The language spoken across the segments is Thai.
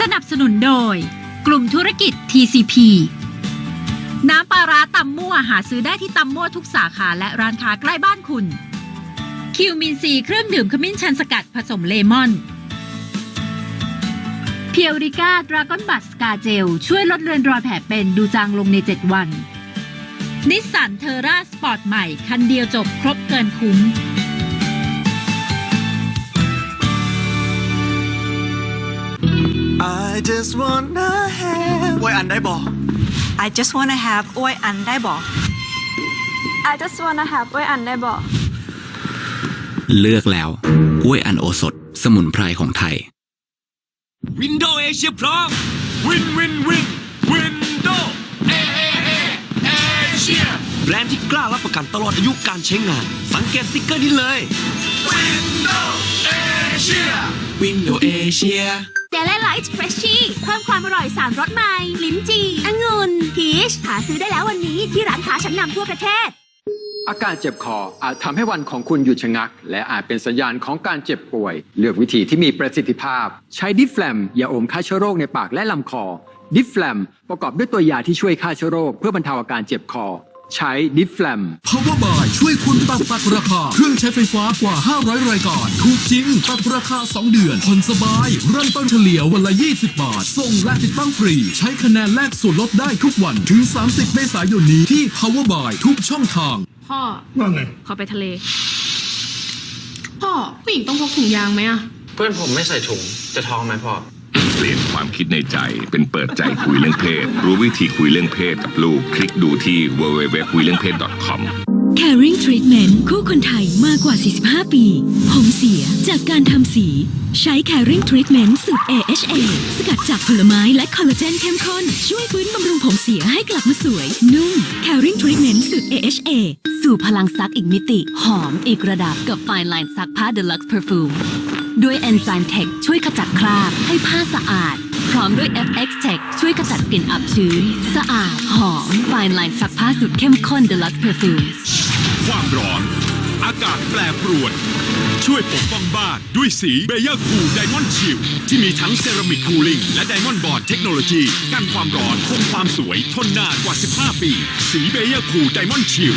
สนับสนุนโดย กลุ่มธุรกิจ TCP น้ำปลาร้าตำมั่วหาซื้อได้ที่ตำมั่วทุกสาขาและร้านค้าใกล้บ้านคุณ คิวมินซีเครื่องดื่มขมิ้นชันสกัดผสมเลมอนเพียวริก้าดราก้อนบัตสกาเจล ช่วยลดเลือนรอยแผลเป็นดูจางลงใน 7 วัน นิสสันเทอร่าสปอร์ตใหม่ คันเดียวจบครบเกินคุ้ม I just wanna have ไว้อันได้บอก I just wanna have อ้วยอันได้บอก I just wanna have ไว้อันได้บอก เลือกแล้วกล้วยอันโอสถ สมุนไพรของไทย วินโดว์เอเชียพร้อม วินวินวินวิน แบรนด์ที่กล้ารับประกันตลอดอายุการใช้งาน สังเกตสติ๊กเกอร์นี้เลยวินโดว์เอเชียวินโดว์เอเชียเดลไลท์เฟรชชี่เพิ่มความอร่อยสามรสใหม่ ลิ้นจี่องุ่นพีชหาซื้อได้แล้ววันนี้ที่ร้านค้าชั้นนำทั่วประเทศ อาการเจ็บคออาจทำให้วันของคุณหยุดชะงัก และอาจเป็นสัญญาณของการเจ็บป่วย เลือกวิธีที่มีประสิทธิภาพ ใช้ดิฟแฟลมยาอมฆ่าเชื้อโรคในปากและลำคอ ดิฟแฟลมประกอบด้วยตัวยาที่ช่วยฆ่าเชื้อโรคเพื่อบรรเทาอาการเจ็บคอ ใช้ดิฟแฟลม Power by ช่วยคุณตัดตัดราคา เครื่องใช้ไฟฟ้ากว่า 500 รายการ ถูกจริง ตัดราคา 2 เดือนผ่อนสบาย เริ่มต้นเฉลี่ยวันละ 20 บาท ส่งและติดตั้งฟรี ใช้คะแนนแลกส่วนลดได้ทุกวันถึง 30 เมษายนนี้ที่ Power by ทุกช่องทาง พ่อว่าไง ขอไปทะเล พ่อผู้หญิงต้องพกถุงยางไหมอะ เพื่อนผมไม่ใส่ถุง จะท้องไหมพ่อ เปลี่ยนความคิดในใจเป็นเปิดใจคุยเรื่องเพศ รู้วิธีคุยเรื่องเพศกับลูก คลิกดูที่ www คุยเรื่องเพศ .com Caring Treatment คู่คนไทยมากกว่า 45 ปี ผมเสียจากการทำสี ใช้ Caring Treatment สูตร AHA สกัดจากผลไม้และคอลลาเจนเข้มข้น ช่วยฟื้นบำรุงผมเสียให้กลับมาสวย นุ่ม Caring Treatment สูตร AHA สู่พลังซักอีกมิติ หอมอีกระดับกับ Fine Line ซักผ้า Deluxe Perfume ด้วยเอนไซม์เทคช่วยขจัดคราบให้ผ้าสะอาด พร้อมด้วย FX Tech ช่วยขจัดกลิ่นอับชื้น สะอาด หอม Fine Line ซักผ้าสุดเข้มข้น Deluxe Perfume ความร้อน อากาศแปรปรวน ช่วยปกป้องบ้านด้วยสีเบเยอร์คูลไดมอนด์ชิลที่มีทั้งเซรามิกคูลิ่งและไดมอนด์บอร์ดเทคโนโลยีกันความร้อนคงความสวยทนนานกว่า 15 ปี สีเบเยอร์คูลไดมอนด์ชิล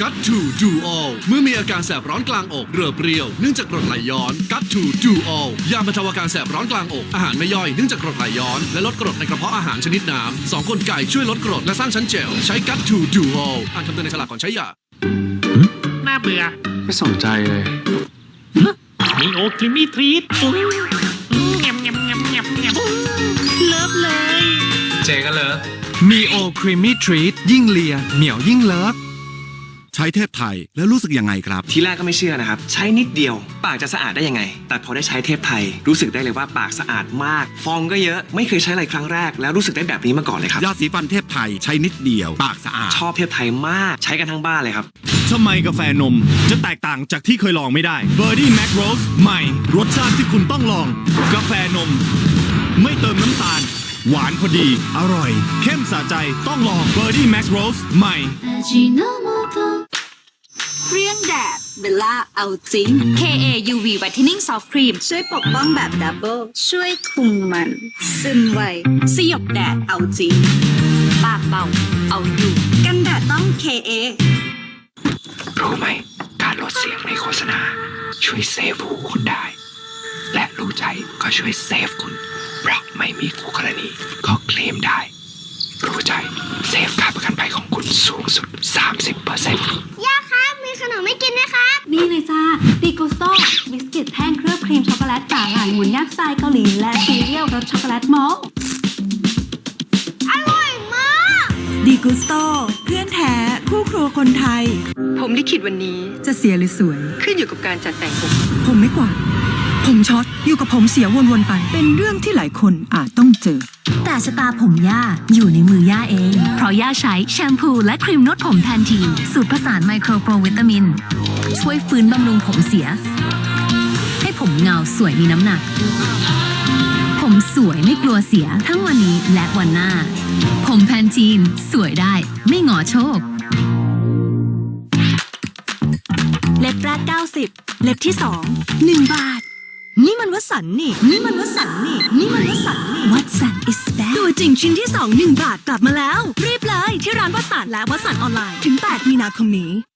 Gut to do all เมื่อมีอาการแสบร้อนกลางอกเรือเปรียวเนื่องจากกรดไหลย้อน Gut to do all ยาบรรเทาอาการแสบร้อนกลางอกอาหารไม่ย่อยเนื่องจากกรดไหลย้อน และลดกรดในกระเพาะอาหารชนิดน้ำสองกลไก่ช่วยลดกรดและสร้างชั้นเจลใช้ Gut to do all อ่านคำเตือนในฉลากก่อนใช้ยา น่าเบื่อ ไม่สนใจเลยมีโอคลิมี่ทรีตเงียบเงียบเงียบเงียบเงียบเลิฟเลย เจก็เลิฟมีโอครีมมี่ทรีตยิ่งเลีย เหนียวยิ่งเลิฟใช้เทพไทยแล้วรู้สึกยังไงครับ ทีแรกก็ไม่เชื่อนะครับ ใช้นิดเดียว ปากจะสะอาดได้ยังไง แต่พอได้ใช้เทพไทย รู้สึกได้เลยว่าปากสะอาดมาก ฟองก็เยอะไม่เคยใช้อะไรครั้งแรก แล้วรู้สึกได้แบบนี้มาก่อนเลยครับยาสีฟันเทพไทยใช้นิดเดียว ปากสะอาดชอบเทพไทยมากใช้กันทั้งบ้านเลยครับ ทำไมกาแฟนม จะแตกต่างจากที่เคยลองไม่ได้ b i r d i e Mac Rose ใหม่ รสชาติที่คุณต้องลอง กาแฟนม ไม่เติมน้ำตาล หวานพอดี อร่อย เข้มสะใจต้องลอง b i r d i e Mac Rose ใหม่เครื่องแดดเบลล่าเอาจริง KA UV Whitening Soft Cream ช่วยปกป้องแบบดับเบิลช่วยคุมมัน ซึมไวสยบแดดเอาจริง ปากเบาเอาอยู่ กันแดดต้อง KA รู้ไหม การลดเสียงในโฆษณา ช่วยเซฟหูคุณได้ และรู้ใจก็ช่วยเซฟคุณเพราะไม่มีคู่กรณีก็เคลมได้ รู้ใจเซฟค่าประกันภัยของคุณสูงสุด 30%ย่าครับ มีขนมไม่กินไหมครับ นี่เลยจ้าดิโกสโต้บิสกิตแท่งเคลือบครีมช็อกโกแลตจากหลายหมุนยักษ์สไตล์เกาหลีและซีเรียลรสช็อกโกแลตมอลต์อร่อยมากดีกุสโตเพื่อนแท้ คู่ครัวคนไทย ผมลิขิตวันนี้จะเสียหรือสวย ขึ้นอยู่กับการจัดแต่งผม ผมไม่กวาดผมช็อตอยู่กับผมเสียวนๆไป เป็นเรื่องที่หลายคนอาจต้องเจอ แต่ชะตาผมย่าอยู่ในมือย่าเอง เพราะย่าใช้แชมพูและครีมนวดผมแทนทีนสูตรผสานไมโครโปรวิตามิน ช่วยฟื้นบำรุงผมเสีย ให้ผมเงาสวยมีน้ำหนัก ผมสวยไม่กลัวเสียทั้งวันนี้และวันหน้า ผมแพนทีนสวยได้ไม่หงอโชค ล็บแรก90 เล็บที่2 1บาท นี่มันวสันต์นี่ นี่มันวสันต์นี่ นี่มันวสันต์นี่ วัสัน is back ตัวจริงชิ้นที่2 1บาทกลับมาแล้ว รีบเลยที่ร้านวสันต์และวสันต์ออนไลน์ถึง 8 มีนาคมนี้